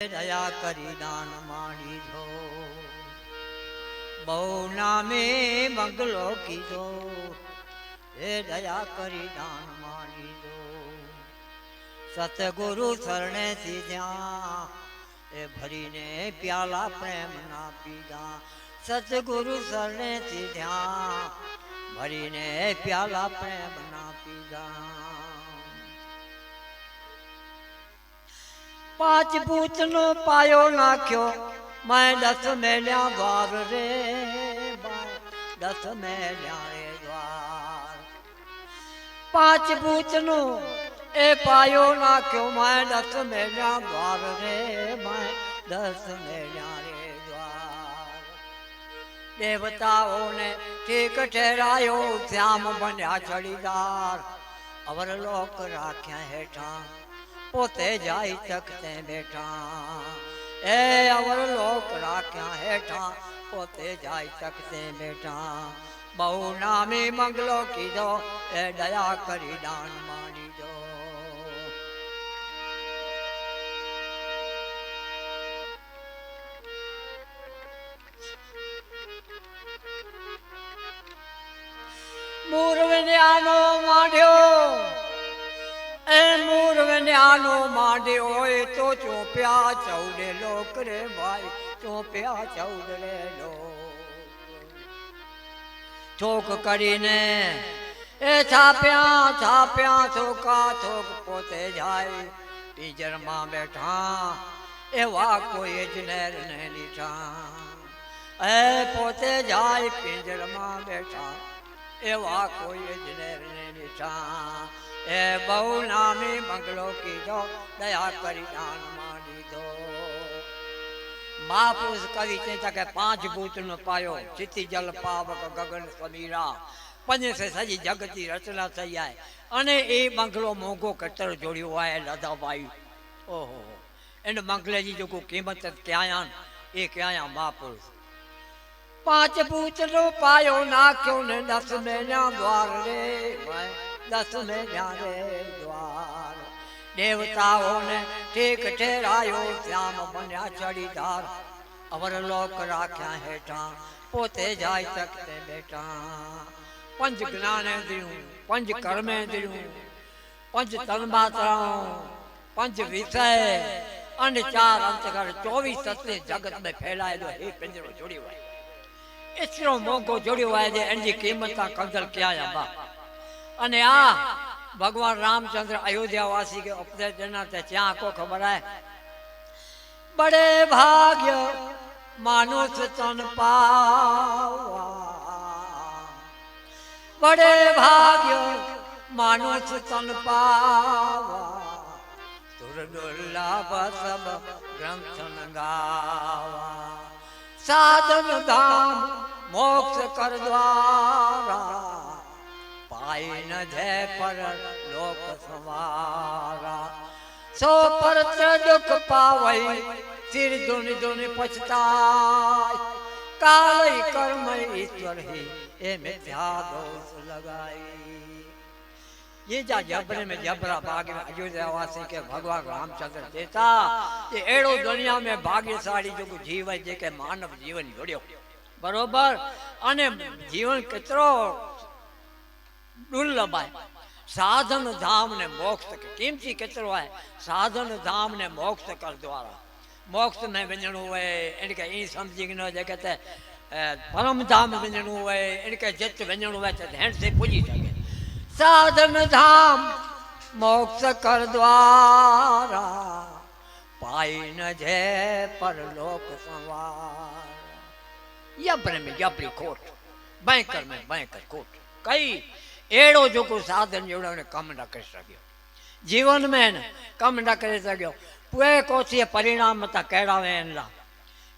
દયા કરી દાન માણી જો. બહુ નામે મંગલો કીધો હે દયા કરી દાન માણી જો. સતગુરુ શરણે સીધ્યા એ ભરીને પ્યાલા પ્રેમ ના પીધા. સતગુરુ શરણે સીધ્યા ભરીને પ્યાલા પ્રેમ ના પીધા. પાંચ ભૂતનો પાયો નાખ્યો. મેં દસ મેલ્યા દ્વાર રે દસ મેલ્યા રે દ્વાર. પાંચ ભૂતનો એ પાયો નાખ્યો. મેં દસ મેલ્યા દ્વાર રે મેં દસ મેલ્યા રે દ્વાર. દેવતાઓને ઠીક ઠેરાયો. શ્યામ બન્યા ચડીદાર. અવર લોક રાખ્યા હેઠા. પોતે જાય તખતે બેઠા. એ અવર લોક રાખ્યા હેઠા પોતે જાય તખતે બેઠા. બહુ નામી મંગલો કીધો, એ દયા કરી દાન માની દો. મૂર્વન્યાનો માંડ્યો. એ મૂર્વન્યાનો માંડ્યો હોય તો ચોપ્યા ચૌડે લોક રે ભાઈ, ચોપ્યા ચૌડે લો ચોક કરીને એ છાપ્યા છાપ્યા ચોકા, ચોક પોતે જાય. પિંજરમાં બેઠા, એવા કોઈ જ નેર ને લીઠા એ પોતે જાય પિંજરમાં બેઠા, એવા કોઈ જ નેર ને લીઠા એ બહુ નામી બંગલો કીધો દયા કરી દાન માંડી દો મહાપુરુષ કવિ ચેતા કે પાંચ ભૂતનો પાયો ચિત્તી જલ પાવક ગગન સમીરા. પંજ સે સજી જગતી રચના થઈ જાય અને એ બંગલો મોંઘો કચરો જોડ્યો હોય લદાભાઈ ઓહો. એને બંગલેજી જો કોઈ કિંમત ક્યાં એ ક્યાં મહાપુરુષ પાંચ ભૂતનો પાયો નાખ્યો ને દસ મહિના દ્વાર રે ભાઈ, દસ મેલ્યા રે દ્વાર. દેવતાઓને ઠીક ઠેરાયો, શ્યામ બન્યા ચડીદાર. અવર લોક રાખ્યા હેઠા, પોતે જાય તખતે બેઠા. પંચ જ્ઞાનેન્દ્રિયું પંચ કર્મેન્દ્રિયું પંચ તન્માત્રાઓ પંચ વિષય, અને ચાર અંતગર ચોવીસ તત્વે જગત में ફેલાયેલો હે પિંજરો જોડ્યો હોય એટલો મોંઘો જોડ્યો હોય છે એની કિંમત કદર ક્યાં બા અને આ ભગવાન રામચંદ્ર અયોધ્યા વાસી કે ઉપદેશ દેના તે ત્યાં કો ખબર આય. બડે ભાગ્ય માનુષ તન પાવા. બડે ભાગ્ય માનુષ તન પાવા. તુર દુર્લભ સબ ગ્રંથન ગાવા. સાધન ધામ મોક્ષ કર દ્વારા આઈન જય પર લોક સવારા. સો પર દુઃખ પાવઈ ચિર ધૂન ધૂન પછતાય. કાલય કર્મ ઈશ્વર હે એ મિથ્યા દોષ લગાઈ ये जा जबरे में जबरा बाग में अयोध्या वासी के भगवान रामचंद्र देता ये एड़ो दुनिया में भाग्यशाली जो जीवन जे के मानव जीवन जोड़ियो બરોબર? અને જીવન કેટલો દુર્લભાય. સાધન ધામ ને મોક્ષ કિંમતી કેટલો હોય સાધન ધામ ને મોક્ષ કર દ્વારા. મોક્ષ ને વિંજણું હોય એને કે એ સમજી ન જાય કે પરમ ધામ વિંજણું હોય એને કે જત વિંજણું હોય તો હેણથી પૂજી શકે. સાધન ધામ મોક્ષ કર દ્વારા. પાઈ ન જે પરલોક સંવાર. યબ્ર મેં યબ્રી ખોટ. ભયંકર મેં ભયંકર ખોટ. કઈ एड़ो जो को साधन जोड़ो ने कम न कर सकियो जीवन में कम न कर सकियो पुए कोसी परिणाम ता केड़ा वेन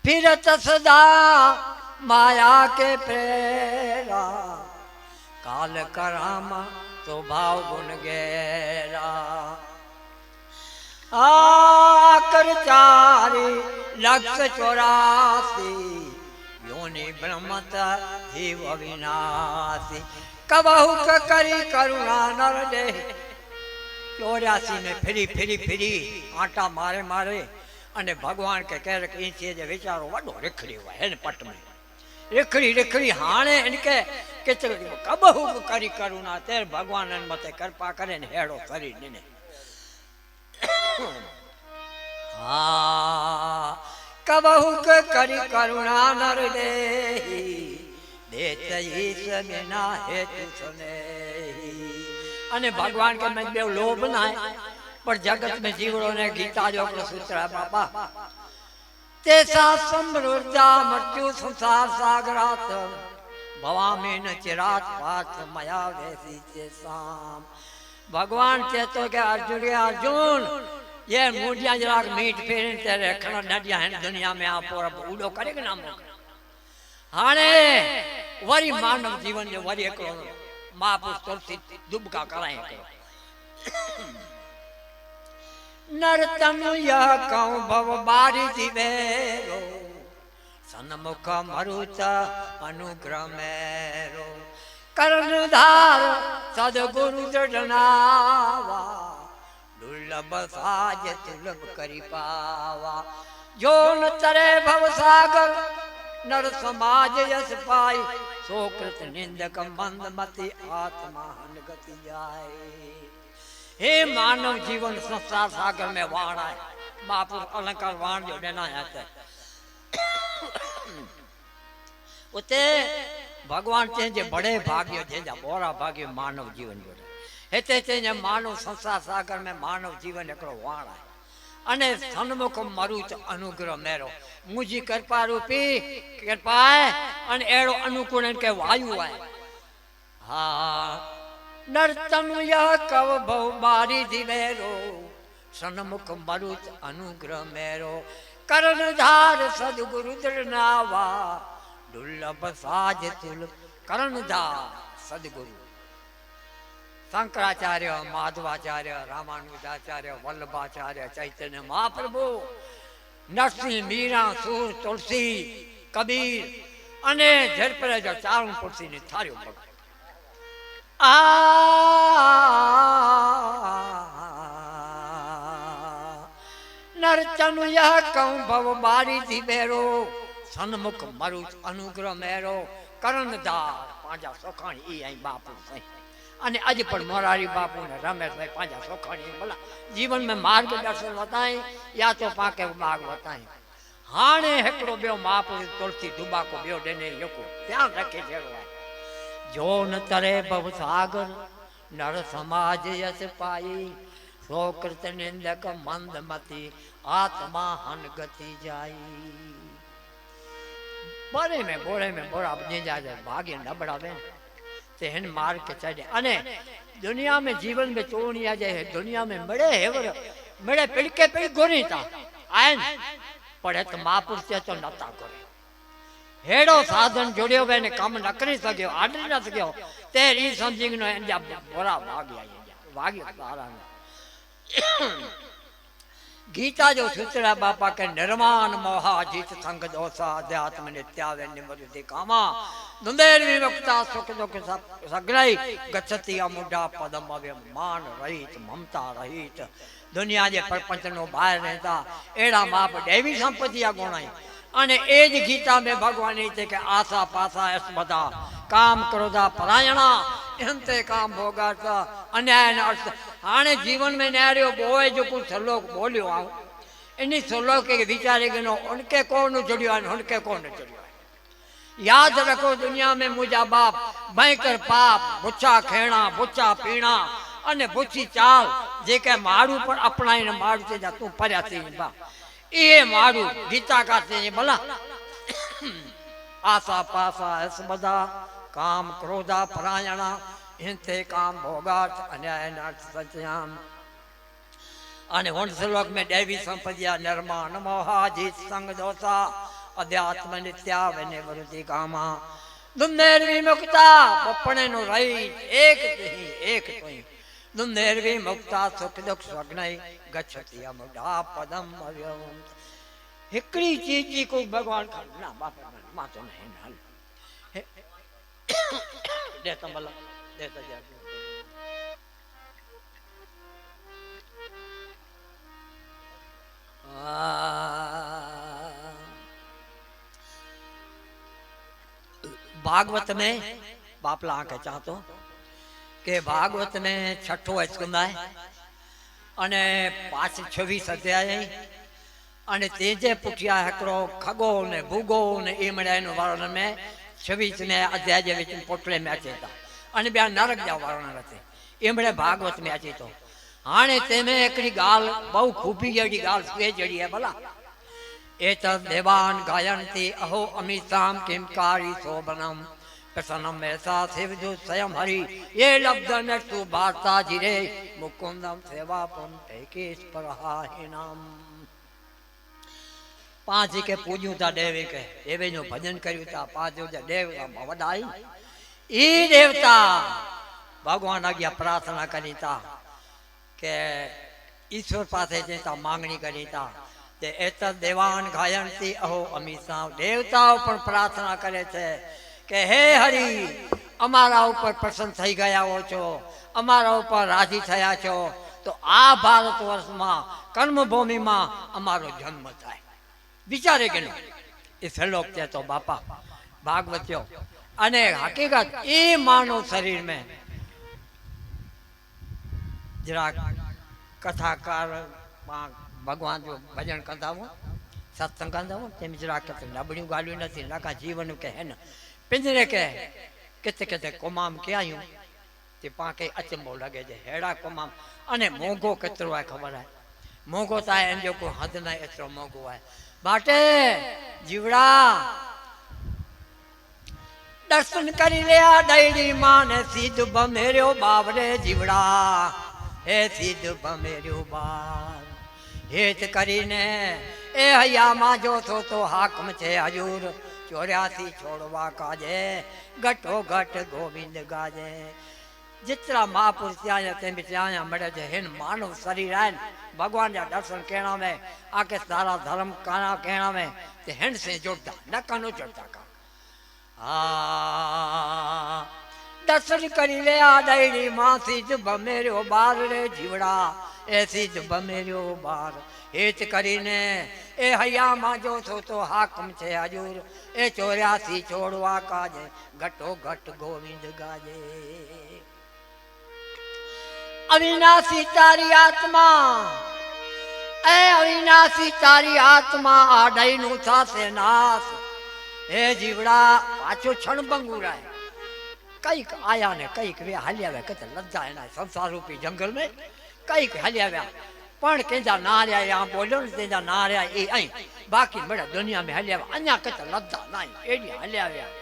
फिरत सदा माया के प्रेरा। काल करामा तो भाव गुण गेरा आकर चारी लक्ष चौरासी, योनि ब्रह्मत जीव विनाशी કબાહુ કરી કરુણા નર દે. ચોર્યાસી ને ફેરી ફેરી ફેરી આટા મારે મારે અને ભગવાન કે કહે કે એ છે જે વિચારો વડો રેખડી હોય એને પટમાં રેખડી રેખડી હાણે એને કે કે કબહુ કરી કરુણા તે ભગવાન એને મતે કૃપા કરે ને હેડો કરી ને હા, કબહુ કરી કરુણા નર દેહી અને ભગવાન કે મેં બે લોભ ના પણ જગત में જીવડો ને ગીતા જો આપણો સૂત્ર है બાપા તે સા સમૃદ્ધા મૃત્યુ સંસાર સાગરાત ભવામી ન ચિરાત પાત મયા વેસી તે સામ ભગવાન કહેતો કે અર્જુન કે અર્જુન ये मुंडिया जरा मीट फेरन तेरे खड़ा नडिया है दुनिया में आप और उड़ो करे के હાણે વરી માનવ જીવન ને વરી એકરો મહાપુરુષ તુલસી દુબકા કરાય કરો. નરતમ યહ કૌ ભવ બારી જીવેરો સન્મુખ મરુચ અનુગ્રમેરો કર્ણધાર સદગુરુ જણાવા દુર્લભ સાજ તુલભ કરી પાવા. જો ન તરે ભવ સાગર નર સમાજ યશ પાય સોકૃત નિંદક મંદ મતી આત્મા હનગતિ જાય. હે માનવ જીવન સંસાર સાગર મે વાણા બાપુ અલંકાર વાણ જો દેના હતા ઉતે ભગવાન તે જે બડે ભાગ્યો, જે બોરા ભાગ્યો, માનવ જીવન જોડે. હે તે માનવ સંસાર સાગર મે માનવ જીવન એકડો વાણ આય અને સન્મુખ મારું જ અનુગ્રહ મેરો. મુજી કૃપા રૂપી કૃપાએ અને એડો અનુકૂળ કે વાયુ આય. હા, નર્તન યહ કવ ભવ બારી દિવેરો સન્મુખ મારું જ અનુગ્રહ મેરો. કરણધાર સદગુરુ દળનાવા દુર્લભ સાજ તુલ કરણધાર સદગુરુ. શંકરાચાર્ય, માધવાચાર્ય, રામાનુજાચાર્ય, વલ્લભાચાર્ય, ચૈતન્ય મહાપ્રભુ, નરસિંહ, મીરા, સુર, તુલસી, કબીર અને ઝરપરે જો ચારું તુલસીની થારી ઉપર નરચનુ યહ કૌ ભવ બારી ધીબેરો સન્મુખ મરુચ અનુગ્રહ મેરો કરણદાર પાંજા સોખાણી ઈ અહીં બાપુ સહી અને આજે પણ મોરારી બાપુ ને રમેશભાઈ પાંજા સોખાણી બોલા જીવન મેં માર્ગદર્શન વતાય, યા તો પાકે માર્ગ વતાય. હાણે હેકડો બેવ માપ તુલસી ધુબાકો બેવ ડેને લોકો ત્યાં રાખે છેડવા જો ન તરે બહુ સાગર, નર સમાજ યસ પાઈ સો કૃતનેન્દક મંદ મતી, આત્મા હન ગતિ જાય. બરે મેં બોળે મેં બોળા જે જાય ભાગે નબળાવે. ને ते हिन मार्ग के चढ़े अने दुनिया में जीवन में चोणिया जे दुनिया में मड़े हेवर मड़े पिड़के पिड़ गोरी था आयन पढ़े तो महापुरुष चए तो नता करे हेड़ो साधन जुड़ियो वे ने कम न करी सकियो आडरी न सकियो ते ई समझी नो इंजा बोरा भाग्य भाग्य तारा ગીતા જો સુતરા બાપા કે નિર્માણ મોહા જીત સંગ દોષા અધ્યાત્મ ને ત્યાવે નિમૃત કામા. દુંદેર વિમુક્તા સુખ દુઃખ સગ્રહી ગચ્છતી અમુઢા પદમ હવે માન રહિત, મમતા રહિત. દુનિયા જે પરપંચનો બહાર રહેતા, એડા માપ દૈવી સંપત્તિ આ ગણાય અને એ જ ગીતા મેં ભગવાન છે કે આશા પાસા એસ બધા. કામ ક્રોધા પરાયણા અંતે કામ ભોગાતા અન્યાય અર્થ આણે જીવનમાં ન્યાર્યો બોય જો કોઈ સલોક બોલ્યો આવ. એની સલોક કે વિચારે ગયો હણકે કોનું ચડ્યું અને હણકે કોને ચડ્યું યાદ રખો દુનિયા મેં મુજા બાપ, ભયંકર પાપ ભૂચા ખેણા ભૂચા પીણા, અને ભૂચી ચાલ, જે કે મારું પણ અપનાઈને મારું છે, જા તું પર્યા થઈ બાપ એ મારું ગીતા કાતે ભલા. આસા પાસા હસ બધા, કામ ક્રોધા, પરાયણા હિંતે કામ ભોગાટ અન્યાય નાટ સત્યામ અને વંશ શ્લોક में दैवी संपदिया निर्माण मोहा जीत संग दोषा अध्यात्म नित्या वने वरुति कामा दुंदेर विमुक्ता बपणे नो रही एक नहीं एक तुई दुंदेर विमुक्ता सुख दुख स्वग्नई गच्छति अमुडा पदम अव्यम हिकड़ी चीज जी को भगवान का ना बाप मां तो नहीं नाल देता मला देता দেখা যাক भागवत में बापला आके चाहतो કે ભાગવત ને છઠ્ઠો અચકુંદાય અને પાછ છવ્વીસ અધ્યાય અને તે જે પુઠિયા હકરો ખગો ને ભૂગો ને એ મળ્યા એનો વાળો મેં છવ્વીસ ને અધ્યાય જે પોટલે મેં ચેતા અને બે નરક જવા વાળા રતે એમણે ભાગવત મ્યાચી તો, હાણે તેમે એકડી ગાલ, બહુ ખૂબી જડી ગાલ સુએ જડી હે ભલા. એ તદ દેવાન ગાયંતિ, અહો અમિતામ કિમકારી શોભનમ, પ્રસન્નમ એસા સેવજો સ્વયં હરિ. એ લબ્ધ ન તું વાર્તા જીરે, મુકુંદમ સેવા પુન ટેકેશ પરહાહિનામ. પાંચ કે પૂજ્યું તા દેવે કે દેવે ભજન કર્યું તા, પાંચ દેવ વડાઈ એ દેવતા ભગવાન આગળ પ્રાર્થના કરી તા કે ઈશ્વર પાસે જતા માંગણી કરી તા એત દેવાન ગાયનથી અહો અમિતા દેવતાઓ પણ પ્રાર્થના કરે છે કે હે હરિ, અમારા ઉપર પ્રસન્ન થઈ ગયા હો છો, અમારા ઉપર રાજી થયા છો, તો આ ભારત વર્ષમાં કર્મભૂમિમાં અમારો જન્મ થાય. વિચારે કે એ શ્લોક છે તો બાપા, ભાગવત્યો અને હકીકત એ માનો શરીર મેં. જરાક કથાકાર ભગવાન જો ભજન કરતા હો સત્સંગ કરતા હો તેમ જરાક લાબણ્યું ગાળ્યું નથી નાખા જીવન કે હે ને. પિંજરે કે, કેતે કેતે કોમામ કે આયું તે પાંકે અચંબો લાગે છે, હેડા કોમામ. અને મોંઘો કચરો હોય ખબર હોય મોંઘો થાય એમ જો કોઈ હદ ના એટલો મોંઘો હોય. માટે જીવડા દર્શન કરી રહ્યા ડૈડી માં ને સીધ ભમેર્યો બાવરે જીવડા. હે સીધ ભમેર્યો બાર. હેત કરીને એ હૈયામાં જોતો તો હાકમ છે હજુર. ચોર્યાસી છોડવા કાજે ગટો ઘટ ગોવિંદ ગાજે. જેટલા મહાપુરુષ ત્યાં તેમ ત્યાં મળે છે. હેન માનવ શરીર આય ભગવાનના દર્શન કેણાવે આકે સારા ધર્મ કાના કેણાવે, તે હેન સે જોડતા નકા નો જોડતા કા હા. દર્શન કરી લે આ દૈડી માંથી જ બમેર્યો બાર રે જીવડા. એસી જ બમેર્યો બાર. હેત કરીને એ હૈયામાં જો છો તો હાકમ છે હજુર. એ ચોર્યાસી છોડવા કાજે ઘટો ઘટ ગોવિંદ ગાજે. અવિનાશી તારી આત્મા, એ અવિનાશી તારી આત્મા આડઈનું થશે નાશ. હે જીવડા પાછો છણબંગુરાય કંઈક આયા ને કંઈક વે હાલ્યા વે કતે લજ્જા એના સંસાર રૂપી જંગલ में કંઈક હાલ્યા વ્યા પણ કેજા ના રહ્યા યા બોલ્યો ને તેજા ના રહ્યા, એ અહીં બાકી બડા દુનિયા में હાલ્યા વ્યા અન્યા કતે લજ્જા નહીં એડી હાલ્યા વ્યા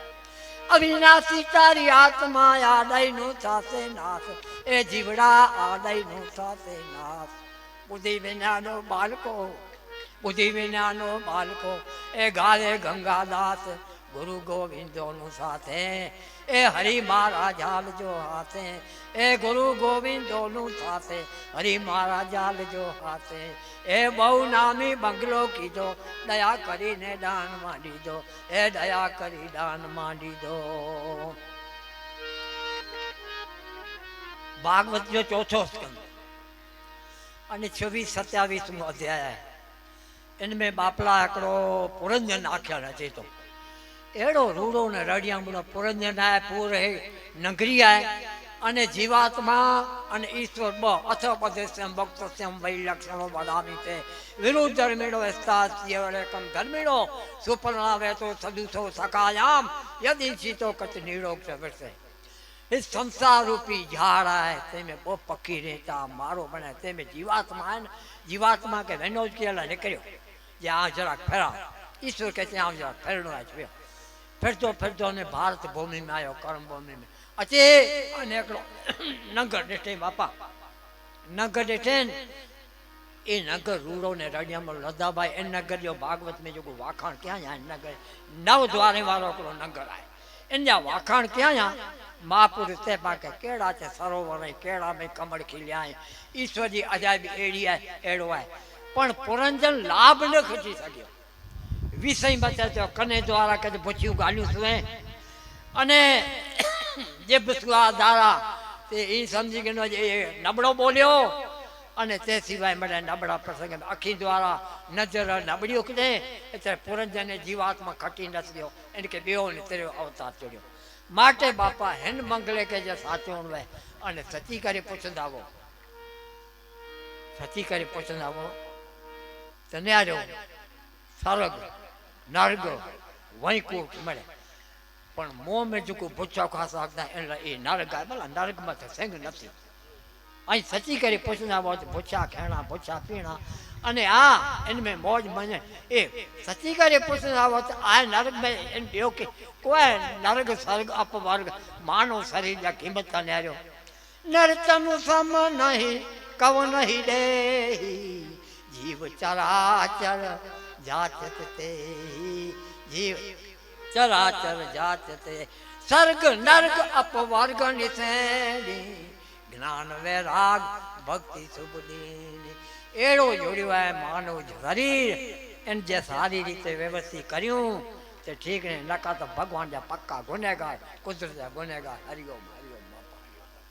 અવિનાશી તારી આત્મા આડઈ નું થાશે નાશ. એ જીવડા આડઈ નું થાશે નાશ. બુદ્ધિ વિનાનો બાળકો, બુદ્ધિ વિનાનો બાળકો, એ ગાલે ગંગાદાસ ગુરુ ગોવિંદોનું સાથે. એ હરિ મહારાજ હાલજો હાથે. એ ગુરુ ગોવિંદોનું સાથે હરિ મહારાજ હાલજો હાથે. એ બહુ નામી બંગલો કીધો, દયા કરીને દાન માંડી દો. એ દયા કરી દાન માંડી દો. ભાગવત જો ચોથો સ્કંદ અને છવ્વીસ સત્યાવીસમો અધ્યાય. એને મેં બાપલા આંકડો પુરંજન આખ્યા નથી તો. એડો રૂડો ને રડિયામણો પુરંજનાય પૂરે નગરીયાય અને જીવાત્મા અને ઈશ્વર બ અથપદેશ્યમ ભક્તસ્યમ વૈલક્ષણો બધામી તે. વિરુદ્ધ ધર્મેડો યસ્તાસ્યવરેકમ ધર્મેડો. સુપર્ણાવે તો સદુસો સકાયામ યદિશિતો કચ નિરોગ સગડશે એ સંસારરૂપી ઝાડ આય તેમે બહુ પકી રહેતા, મારો બને, તેમે જીવાત્મા ને, જીવાત્મા કે વેનોજ કેલા નીકળ્યો. જે આ જરાક ફેરા ઈશ્વર કે ત્યાં જરાક ફેરણો આવ્યો ફેરતો ફેરતો અને ભારત ભૂમિમાં આવ્યો કર્મ ભૂમિમાં. અચે અને એકડો નગર ડેઠે બાપા. નગર ડેઠે એ નગર રૂડો ને રડિયામાં લદાભાઈ, એ નગર જો ભાગવત મેં જોગું વાખાણ ક્યાં યા નગર? નવ દ્વારે વાળો એકડો નગર આય. એને વાખાણ ક્યાં યા મહાપુર તે પાકે, કેળા છે, સરોવર કેળા મેં કમળ ખીલ્યા ઈશ્વરજી અજાયબી એડી એડવાય પણ પુરંજન લાભ ન ખીચી શક્યો. વિષય બચે તો કને દ્વારા કદે પૂછ્યું ગાલ્યું છું. અને જે બસવા દારા તે એ સમજી ગયો એ નબળો બોલ્યો. અને તે સિવાય મને નબળા પ્રસંગે અખી દ્વારા નજર નબળ્યો કે એટલે પુરંજને જીવાત્મા ખટી નથી દ્યો એને કે બેઓ ને તેરો અવતાર ચડ્યો. માટે બાપા હેન મંગલે કે જે સાચું હોય અને સતી કરી પસંદ આવો. સતી કરી પસંદ આવો. તને આ રહ્યો. સરગ નર્ગ વૈકુંઠ મળે. પણ મો મેં જો કોઈ ભૂચા ખાસ આગતા એટલે એ આવે ભલા નરકમાં તો સંગ નથી. અહીં સચી કરી પૂછના તો ભૂચા ખેણા ભૂચા પીણા. અને આ, એને મેં મોજ મને. એ સચી કરી પૂછના તો આ નરક મેં એને બેવ કે કોઈ નરક સ્વર્ગ અપવર્ગ માનવ શરીર જા કિંમત કાને આવ્યો નરતનું સમ નહીં, કવ નહીં દે જીવ ચરાચર જાત તે જીવ ચરાચર જાત તે સર્ગ નર્ગ અપવર્ગ નિસેડી જ્ઞાન, વૈરાગ, ભક્તિ સુબદીની એળો જોડ્યો માનવ શરીર. એને જે સારી રીતે વ્યવસ્થિત કર્યું, તે ઠીક ને નકા તો ભગવાન જે પક્કા ગુનેગાર, કુદરત ગુનેગાર, હરિઓમ.